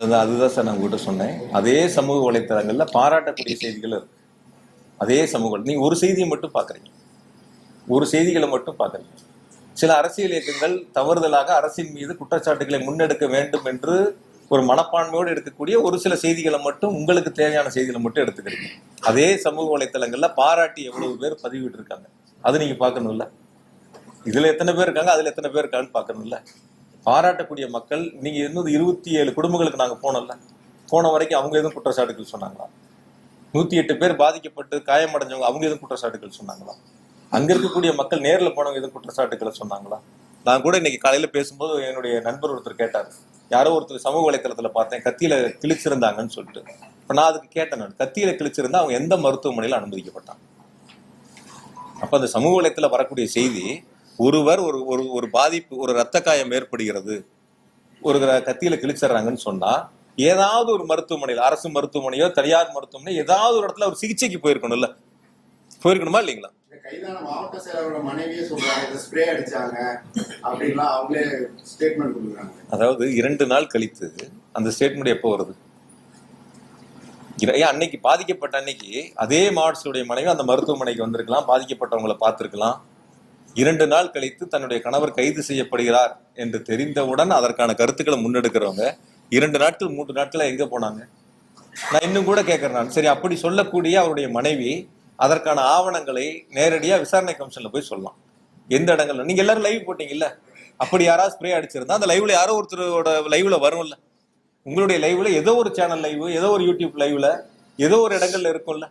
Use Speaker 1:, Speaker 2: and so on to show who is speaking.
Speaker 1: அதுதான் சார் நான் உங்ககிட்ட சொன்னேன். அதே சமூக வலைத்தளங்கள்ல பாராட்டக்கூடிய செய்திகள் இருக்கு. அதே சமூக வலை- நீங்க ஒரு செய்தியை மட்டும் பாக்குறீங்க. ஒரு செய்திகளை மட்டும் பாக்குறீங்க. சில அரசியல் இயக்கங்கள் தவறுதலாக அரசின் மீது குற்றச்சாட்டுகளை முன்னெடுக்க வேண்டும் என்று ஒரு மனப்பான்மையோடு எடுக்கக்கூடிய ஒரு சில செய்திகளை மட்டும் உங்களுக்கு தேவையான செய்திகளை மட்டும் எடுத்துக்கிறீங்க. அதே சமூக வலைத்தளங்கள்ல பாராட்டி எவ்வளவு பேர் பதிவிட்டு இருக்காங்க அது நீங்க பார்க்கணும்ல. இதுல எத்தனை பேர் இருக்காங்க? அதுல எத்தனை பேர் இருக்காங்கன்னு பார்க்கணும்ல. பாராட்டக்கூடிய மக்கள் நீங்க இருந்தது இருபத்தி ஏழு குடும்பங்களுக்கு நாங்க போனோம்ல. போன வரைக்கும் அவங்க எதுவும் குற்றச்சாட்டுகள் சொன்னாங்களா? நூத்தி எட்டு பேர் பாதிக்கப்பட்டு காயமடைஞ்சவங்க அவங்க எதுவும் குற்றச்சாட்டுகள் சொன்னாங்களா? அங்க இருக்கக்கூடிய மக்கள் நேர்ல போனவங்க எதுவும் குற்றச்சாட்டுகளை சொன்னாங்களா? நான் கூட இன்னைக்கு காலையில பேசும்போது என்னுடைய நண்பர் ஒருத்தர் கேட்டார். யாரோ ஒருத்தர் சமூக வலைத்தளத்துல பார்த்தேன் கத்தியில கிழிச்சிருந்தாங்கன்னு சொல்லிட்டு. இப்ப நான் அதுக்கு கேட்டேன் நான். கத்தியில கிழிச்சிருந்தா அவங்க எந்த மருத்துவமனையில அனுமதிக்கப்பட்டான் அப்ப அந்த சமூக வலைத்துல வரக்கூடிய செய்தி ஒருவர் ஒரு ஒரு ஒரு பாதிப்பு ஒரு ரத்த காயம் ஏற்படுகிறது ஒரு கத்தியில கிழிச்சிடுறாங்கன்னு சொன்னா ஏதாவது ஒரு மருத்துவமனையில் அரசு மருத்துவமனையோ தனியார் மருத்துவமனை ஏதாவது ஒரு இடத்துல ஒரு சிகிச்சைக்கு போயிருக்கணும்ல போயிருக்கணுமா இல்லைங்களா?
Speaker 2: மாவட்ட மனைவியே சொல்றாங்க
Speaker 1: அதாவது இரண்டு நாள் கழித்து அந்த ஸ்டேட்மெண்ட் எப்போ வருது? அன்னைக்கு பாதிக்கப்பட்ட அன்னைக்கு அதே மாவட்டத்துடைய மனைவி அந்த மருத்துவமனைக்கு வந்திருக்கலாம் பாதிக்கப்பட்டவங்களை பார்த்திருக்கலாம். இரண்டு நாள் கழித்து தன்னுடைய கணவர் கைது செய்யப்படுகிறார் என்று தெரிந்தவுடன் அதற்கான கருத்துக்களை முன்னெடுக்கிறவங்க இரண்டு நாட்கள் மூன்று நாட்களா எங்க போனாங்க? நான் இன்னும் கூட கேட்கறேன் நான். சரி அப்படி சொல்லக்கூடிய அவருடைய மனைவி அதற்கான ஆவணங்களை நேரடியா விசாரணை கமிஷன்ல போய் சொல்லலாம். எந்த இடங்கள்ல? நீங்க எல்லாரும் லைவ் போட்டீங்கல்ல? அப்படி யாராவது ஸ்ப்ரே அடிச்சிருந்தா அந்த லைவ்ல யாரோ ஒருத்தரோட லைவ்ல வரும்ல. உங்களுடைய லைவ்ல ஏதோ ஒரு சேனல் லைவ் ஏதோ ஒரு யூடியூப் லைவ்ல ஏதோ ஒரு இடங்கள்ல இருக்கும்ல.